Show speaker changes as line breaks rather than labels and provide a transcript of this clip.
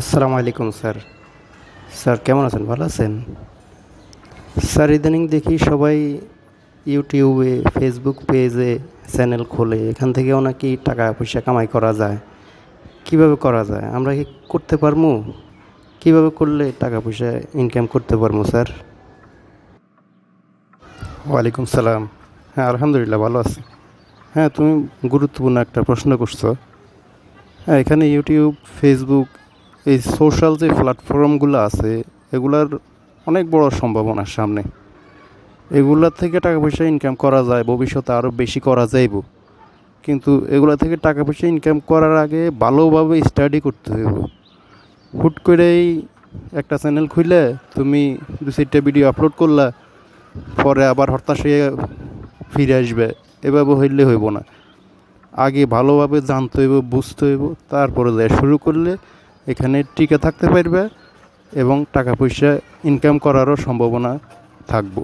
আসসালামু আলাইকুম, sir. Sir, কেমন আছেন? ভালো আছেন? স্যার, ইদানিং দেখি সবাই ইউটিউবে, ফেসবুক পেজে চ্যানেল খোলে। এখান থেকেও নাকি টাকা পয়সা কামাই করা যায়। কীভাবে করা যায়? আমরা কি করতে পারব? কীভাবে করলে টাকা পয়সা ইনকাম করতে পারব, স্যার? ওয়ালাইকুম সালাম। হ্যাঁ আলহামদুলিল্লাহ, ভালো আছি। হ্যাঁ তুমি গুরুত্বপূর্ণ একটা প্রশ্ন করছ। হ্যাঁ এখানে ইউটিউব, ফেসবুক এই সোশ্যাল যে প্ল্যাটফর্মগুলো আছে, এগুলার অনেক বড় সম্ভাবনা সামনে। এগুলার থেকে টাকা পয়সা ইনকাম করা যায়, ভবিষ্যতে আরও বেশি করা যাইব। কিন্তু এগুলা থেকে টাকা পয়সা ইনকাম করার আগে ভালোভাবে স্টাডি করতে হইব। হুট করেই একটা চ্যানেল খুলে তুমি দু চারটা ভিডিও আপলোড করলা, পরে আবার হতাশ হয়ে ফিরে আসবে, এভাবে হইলে হইব না। আগে ভালোভাবে জানতে হইব, বুঝতে হইব, তারপরে যায় শুরু করলে এখানে টিকে থাকতে পারবে এবং টাকা পয়সা ইনকাম করারও সম্ভাবনা থাকব।